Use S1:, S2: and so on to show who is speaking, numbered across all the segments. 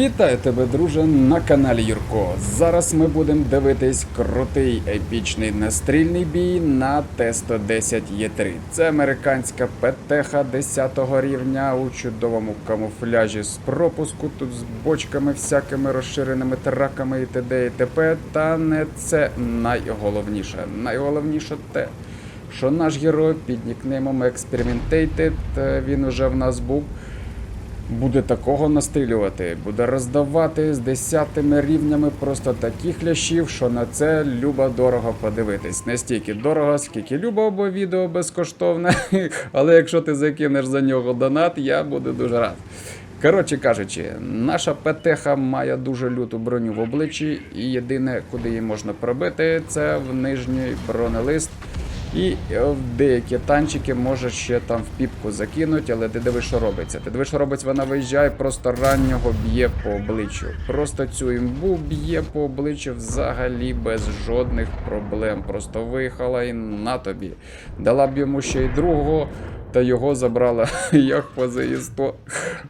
S1: Вітаю тебе, друже, на каналі Юрко. Зараз ми будемо дивитись крутий епічний настрільний бій на Т-110 Є3. Це американська ПТХ 10 рівня у чудовому камуфляжі з пропуску, тут з бочками всякими розширеними траками і т.д. і т.п. Та не це найголовніше. Найголовніше те, що наш герой під нікнеймом Experimentated, е, він уже в нас був буде такого настрілювати, буде роздавати з десятими рівнями просто таких лящів, що на це любо дорого подивитись. Не стільки дорого, скільки любо, бо відео безкоштовне. Але якщо ти закинеш за нього донат, я буду дуже рад. Коротше кажучи, наша ПТХ має дуже люту броню в обличчі, і єдине, куди її можна пробити, це в нижній бронелист. І е, в деякі танчики може ще там в піпку закинуть, але ти дивиш, що робиться. Ти дивиш, що робиться, вона виїжджає, просто раннього б'є по обличчю. Просто цю імбу б'є по обличчю взагалі без жодних проблем. Просто виїхала і на тобі. Дала б йому ще й другого. Та його забрала як по заїзду.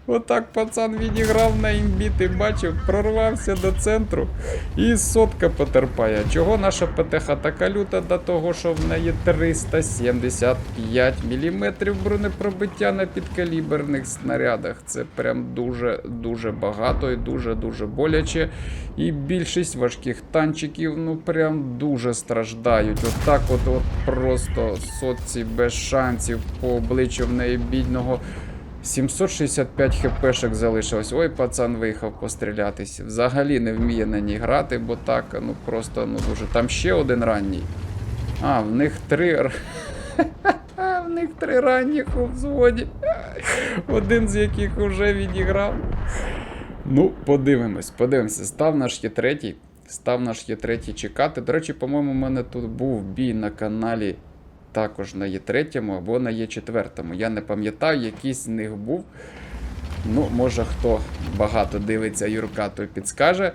S1: Отак пацан відіграв на імбі, ти бачив, прорвався до центру і сотка потерпає. Чого наша ПТХ така люта до того, що в неї 375 мм бронепробиття на підкаліберних снарядах. Це прям дуже-дуже багато і дуже-дуже боляче. І більшість важких танчиків ну прям дуже страждають. Отак от, от просто сотці без шансів по обличчю в неї бідного. 765 хпшек залишилось. Ой, пацан виїхав пострілятись. Взагалі не вміє на ній грати, бо так, ну просто ну дуже. Там ще один ранній. А, в них три. В них три ранніх у взводі. Один з яких уже відіграв. Ну, подивимось, подивимося. Став наш є третій. Став наш є третій чекати. До речі, по-моєму, у мене тут був бій на каналі також на є третьому або на є четвертому. Я не пам'ятаю, якийсь з них був. Ну, може хто багато дивиться Юрка, той підскаже.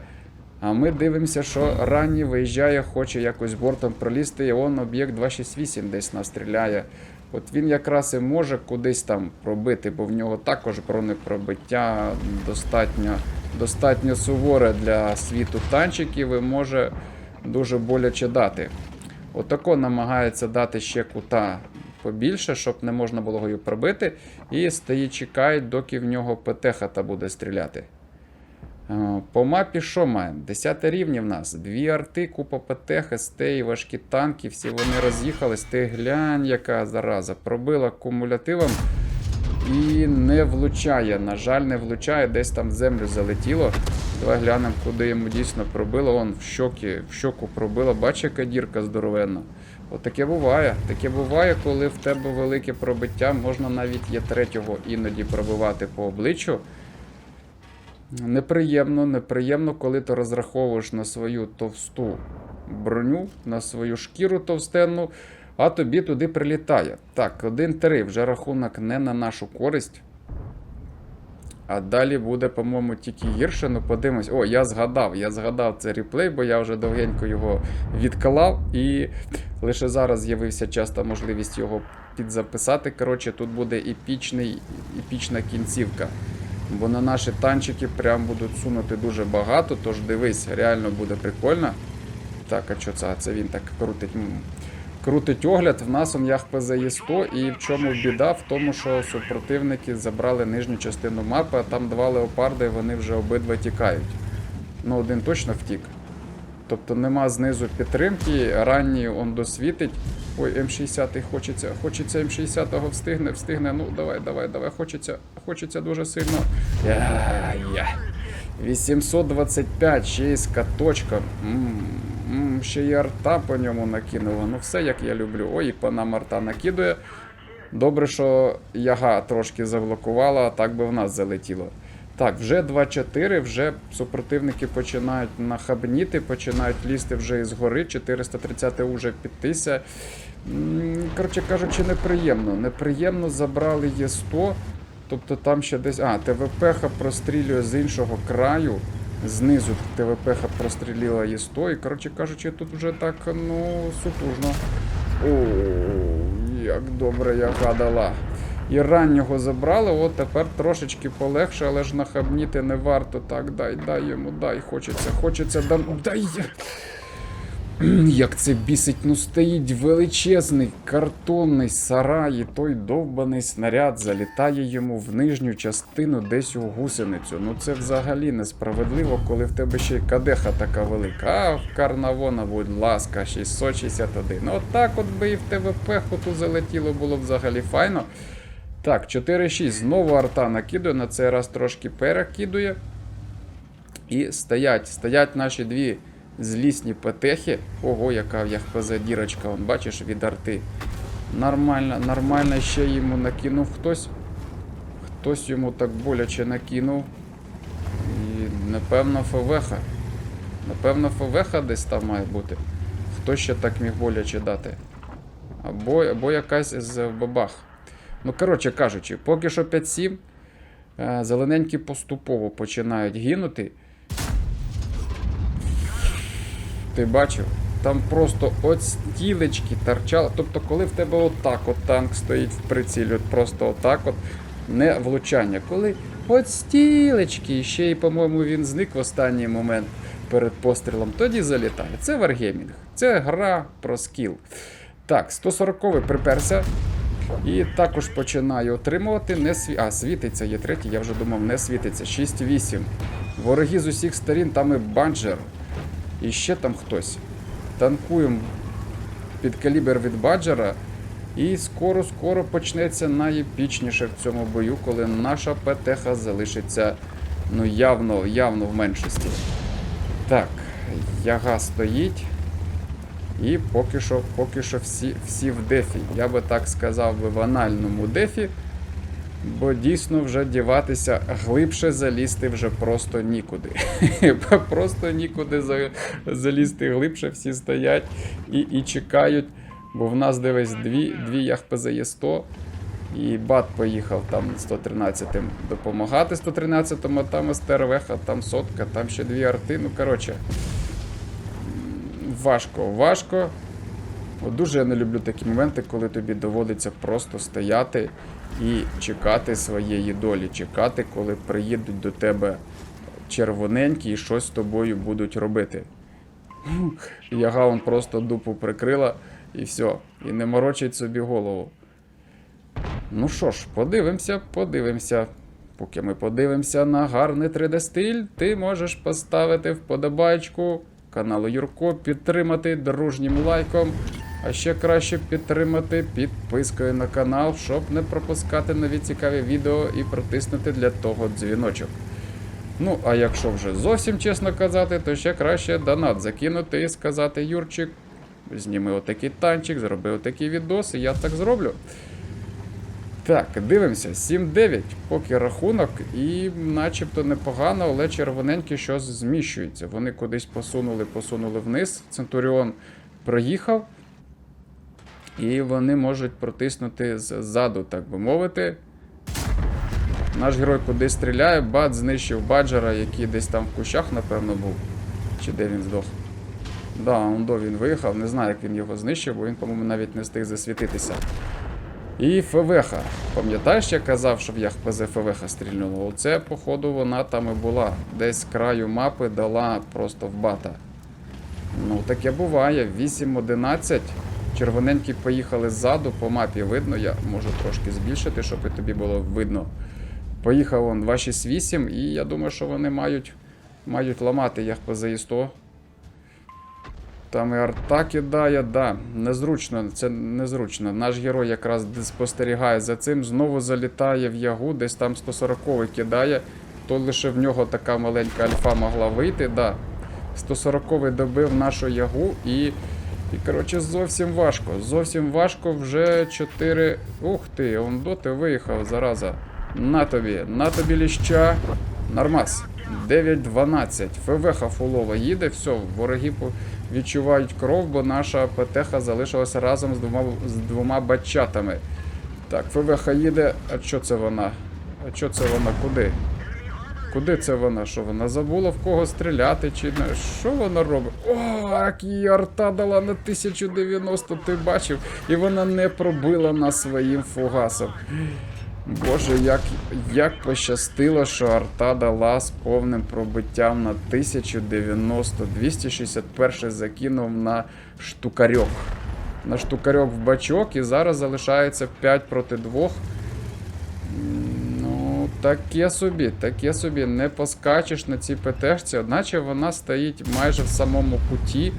S1: А ми дивимося, що ранній виїжджає, хоче якось бортом пролізти, і он об'єкт 268 десь настріляє. От він якраз і може кудись там пробити, бо в нього також бронепробиття достатньо, достатньо суворе для світу танчиків і може дуже боляче дати. Отако намагається дати ще кута побільше, щоб не можна було його пробити. І стоїть, чекає, доки в нього ПТХ-та буде стріляти. Е, По мапі що маємо? 10 рівні в нас. Дві арти, купа ПТХ, СТ і важкі танки, всі вони роз'їхались. Ти глянь, яка зараза. Пробила кумулятивом і не влучає. На жаль, не влучає, десь там в землю залетіло. Давай глянемо, куди йому дійсно пробило. Он в щоки, в щоку пробило. Бачиш, яка дірка здоровенна. От таке буває. Таке буває, коли в тебе велике пробиття, можна навіть є третього іноді пробивати по обличчю. Неприємно, неприємно, коли ти розраховуєш на свою товсту броню, на свою шкіру товстенну, а тобі туди прилітає. Так, 1-3, вже рахунок не на нашу користь. А далі буде, по-моєму, тільки гірше. Ну, подивимось. О, я згадав, я згадав цей реплей, бо я вже довгенько його відклав. І лише зараз з'явився часто можливість його підзаписати. Коротше, тут буде епічний, епічна кінцівка. Бо на наші танчики прям будуть сунути дуже багато, тож дивись, реально буде прикольно. Так, а що це? Це він так крутить. М. Крутить огляд, в нас он ях ПЗЄ 100 і в чому біда? В тому, що супротивники забрали нижню частину мапи, а там два леопарди, вони вже обидва тікають. Ну, один точно втік. Тобто нема знизу підтримки, ранній он досвітить. Ой, М60 хочеться, хочеться М60 встигне, встигне. Ну, давай, давай, давай, хочеться, хочеться дуже сильно. Я, я. 825, ще й з каточком. М, м, ще й арта по ньому накинула. Ну все як я люблю. Ой, по нам арта накидує. Добре, що яга трошки заблокувала, а так би в нас залетіло. Так, вже 2-4, вже супротивники починають нахабніти, починають лізти вже із гори. 430 уже підтися. Коротше кажучи, неприємно. Неприємно забрали Є100. Тобто там ще десь. А, ТВП прострілює з іншого краю. Знизу ТВП прострілила Є100. І, коротше кажучи, тут вже так, ну, сутужно. О, як добре я гадала. І раннього забрали, от тепер трошечки полегше, але ж нахабніти не варто. Так, дай, дай йому, дай, хочеться, хочеться, дай. дай. Як це бісить, ну стоїть величезний картонний сарай, і той довбаний снаряд залітає йому в нижню частину десь у гусеницю. Ну це взагалі несправедливо, коли в тебе ще й кадеха така велика. А в Карнавона, будь ласка, 661. Ну отак от би і в тебе пеху ту залетіло, було б взагалі файно. Так, 4-6. Знову арта накидує, на цей раз трошки перекидує. І стоять, стоять наші дві злісні петехи. Ого, яка в ЯХПЗ дірочка, вон, бачиш, від арти. Нормально, нормально ще йому накинув хтось. Хтось йому так боляче накинув. І напевно ФВХ. Напевно, ФВХ десь там має бути. Хто ще так міг боляче дати? Або, або якась з бабах. Ну, коротше кажучи, поки що 5-7. е, Зелененькі поступово починають гинути. Ти бачив? Там просто от стілечки торчали. Тобто, коли в тебе отак от танк стоїть в прицілі, от просто отак от не влучання. Коли от стілечки, ще й, по-моєму, він зник в останній момент перед пострілом, тоді залітає. Це варгеймінг. Це гра про скіл. Так, 140 приперся. І також починаю отримувати. Не сві... А, світиться, є третій, я вже думав, не світиться. 6-8. Вороги з усіх сторін, там і банджер. І ще там хтось. Танкуємо під калібр від баджера. І скоро-скоро почнеться найепічніше в цьому бою, коли наша ПТХ залишиться ну явно, явно в меншості. Так, яга стоїть. І поки що, поки що всі, всі в дефі. Я би так сказав би в анальному дефі. Бо дійсно вже діватися глибше залізти вже просто нікуди. просто нікуди залізти глибше, всі стоять і, і чекають. Бо в нас дивись дві, дві яхпз є 100. І бат поїхав там 113-м допомагати 113-му, а там СТРВХ, а там сотка, там ще дві арти. Ну коротше. Важко, важко. От дуже я не люблю такі моменти, коли тобі доводиться просто стояти і чекати своєї долі, чекати, коли приїдуть до тебе червоненькі і щось з тобою будуть робити. Яга он просто дупу прикрила і все. І не морочить собі голову. Ну що ж, подивимося, подивимося. Поки ми подивимося на гарний 3D-стиль, ти можеш поставити вподобайку каналу Юрко, підтримати дружнім лайком, а ще краще підтримати підпискою на канал, щоб не пропускати нові цікаві відео і протиснути для того дзвіночок. Ну, а якщо вже зовсім чесно казати, то ще краще донат закинути і сказати Юрчик, зніми отакий танчик, зроби отакий відос, і я так зроблю. Так, дивимося, 7-9, поки рахунок, і начебто непогано, але червоненькі щось зміщується. Вони кудись посунули, посунули вниз. Центуріон проїхав, і вони можуть протиснути ззаду, так би мовити. Наш герой кудись стріляє, бат знищив баджера, який десь там в кущах, напевно, був. Чи де він здох? Да, он до він виїхав, не знаю, як він його знищив, бо він, по-моєму, навіть не встиг засвітитися. І ФВХ. Пам'ятаєш, я казав, що в ЯХПЗ ФВХ стрільнуло? Оце, походу, вона там і була. Десь краю мапи дала просто в бата. Ну, таке буває. 8-11. Червоненькі поїхали ззаду, по мапі видно, я можу трошки збільшити, щоб і тобі було видно. Поїхав он 268, і я думаю, що вони мають, мають ламати ЯХПЗ і 100. Там і арта кидає, да, незручно, це незручно. Наш герой якраз спостерігає за цим, знову залітає в ягу, десь там 140-й кидає, то лише в нього така маленька альфа могла вийти. да. 140 добив нашу ягу і. І, коротше, зовсім важко. Зовсім важко вже 4. Ух ти, он доти виїхав, зараза. На тобі, на тобі ліща. Нормас. 9-12. ФВХ фулова їде, все, вороги відчувають кров, бо наша ПТХ залишилася разом з двома, з двома бачатами. Так, ФВХ їде. А що це вона? А що це вона? Куди? Куди це вона? Що вона забула в кого стріляти? Чи не? Що вона робить? О, як її арта дала на 1090, ти бачив? І вона не пробила нас своїм фугасом. Боже, як, як пощастило, що арта дала з повним пробиттям на 1090. 261 закинув на штукарьок. На штукарьок в бачок і зараз залишається 5 проти 2. Таке собі, таке собі. Не поскачеш на цій ПТшці, одначе вона стоїть майже в самому куті,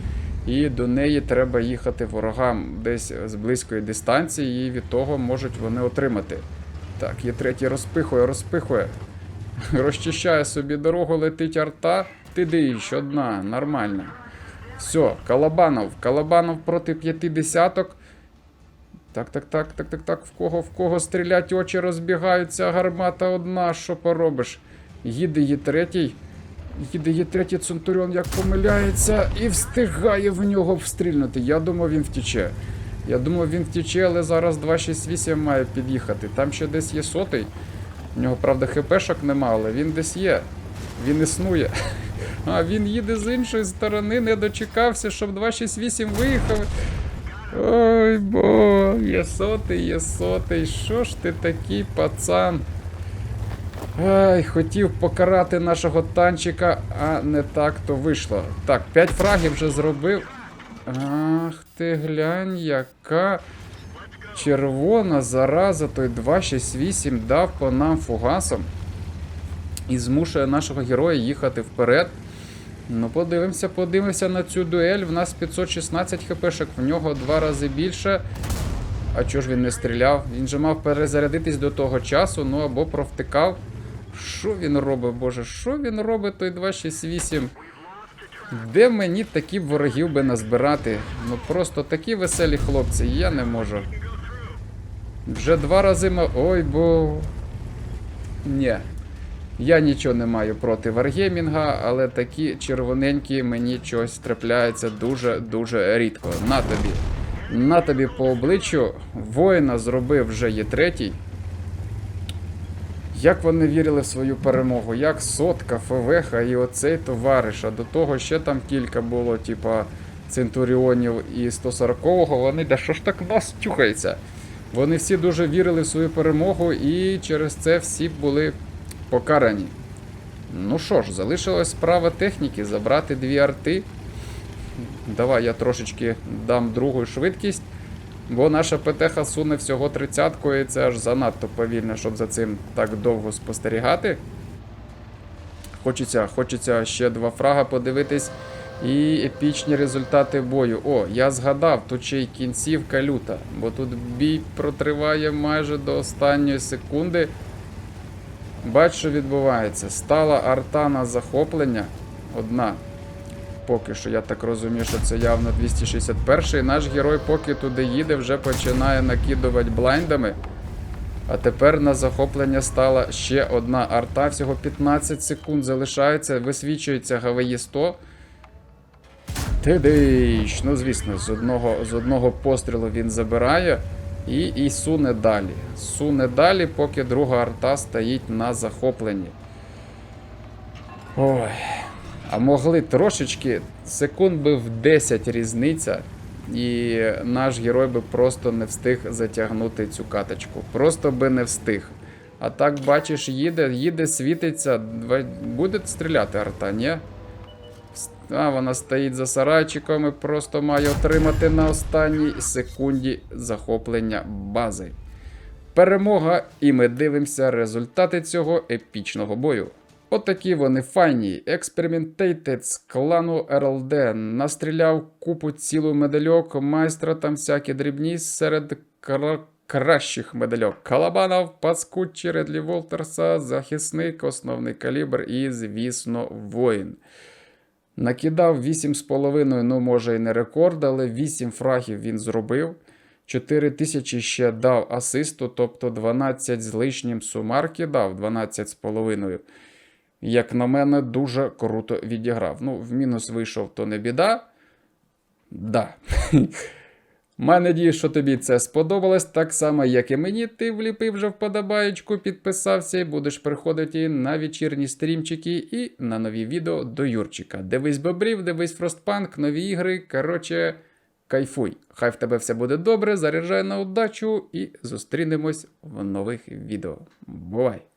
S1: і до неї треба їхати ворогам десь з близької дистанції, і від того можуть вони отримати. Так, є третій розпихує, розпихує. Розчищає собі дорогу, летить арта. Ти дивиш, одна, нормально. Все, Калабанов. Калабанов проти п'яти десяток. Так, так, так, так, так, так. В кого, в кого стрілять, очі розбігаються, гармата одна, що поробиш? Їде є третій. Їде є третій Центуріон, як помиляється, і встигає в нього встрільнути. Я думав, він втіче. Я думав, він втіче, але зараз 268 має під'їхати. Там ще десь є сотий. У нього, правда, хпшок нема, але він десь є. Він існує. А він їде з іншої сторони, не дочекався, щоб 268 виїхав. Ой, бо, є сотий, є сотий. Що ж ти такий пацан? Ай, хотів покарати нашого танчика, а не так то вийшло. Так, 5 фрагів вже зробив. Ах ти глянь, яка червона зараза, той 268 дав по нам фугасом і змушує нашого героя їхати вперед. Ну, подивимося, подивимося на цю дуель. В нас 516 хпшок, в нього два рази більше. А чого ж він не стріляв? Він же мав перезарядитись до того часу, ну або провтикав. Що він робить, боже, що він робить, той 268? Де мені такі ворогів би назбирати? Ну просто такі веселі хлопці, я не можу. Вже два рази ма. Ой, бо. Ні. Я нічого не маю проти варгеймінга, але такі червоненькі мені щось трапляється дуже-дуже рідко. На тобі. На тобі по обличчю. Воїна зробив вже є третій. Як вони вірили в свою перемогу, як сотка, Февеха і оцей товариш, а до того ще там кілька було, типа Центуріонів і 140-го, вони, да що ж так нас тюхається? Вони всі дуже вірили в свою перемогу і через це всі були покарані. Ну що ж, залишилась справа техніки забрати дві арти. Давай я трошечки дам другу швидкість. Бо наша ПТХ суне всього 30-ку, і це аж занадто повільно, щоб за цим так довго спостерігати. Хочеться, хочеться ще два фрага подивитись. І епічні результати бою. О, я згадав, тут ще й кінцівка люта, бо тут бій протриває майже до останньої секунди. Бач, що відбувається. Стала арта на захоплення. Одна. Поки що, я так розумію, що це явно 261-й. Наш герой, поки туди їде, вже починає накидувати блайндами. А тепер на захоплення стала ще одна арта. Всього 15 секунд залишається, висвічується ГВІ 100. Тидиш! Ну, звісно, з одного, з одного пострілу він забирає і, і суне далі. Суне далі, поки друга арта стоїть на захопленні. Ой. А могли трошечки, секунд би в 10 різниця, і наш герой би просто не встиг затягнути цю каточку. Просто би не встиг. А так, бачиш, їде, їде, світиться. Буде стріляти арта, ні? А, вона стоїть за сарайчиком і просто має отримати на останній секунді захоплення бази. Перемога, і ми дивимося результати цього епічного бою. Отакі вони файні. Експериментейтед з клану РЛД. Настріляв купу цілу медальок, майстра там всякі дрібні серед кра- кращих медальок. Калабанов, Паскуччі, Редлі Волтерса, захисник, основний калібр і, звісно, воїн. Накидав 8,5, ну може і не рекорд, але 8 фрагів він зробив. 4 тисячі ще дав асисту, тобто 12 з лишнім сумарки дав, 12,5. Як на мене, дуже круто відіграв. Ну, в мінус вийшов, то не біда. Да. Маю надію, що тобі це сподобалось. Так само, як і мені. Ти вліпив вже вподобаєчку, підписався і будеш приходити на вечірні стрімчики і на нові відео до Юрчика. Дивись бобрів, дивись Фростпанк, нові ігри. Коротше, Кайфуй, хай в тебе все буде добре, заряджай на удачу і зустрінемось в нових відео. Бувай!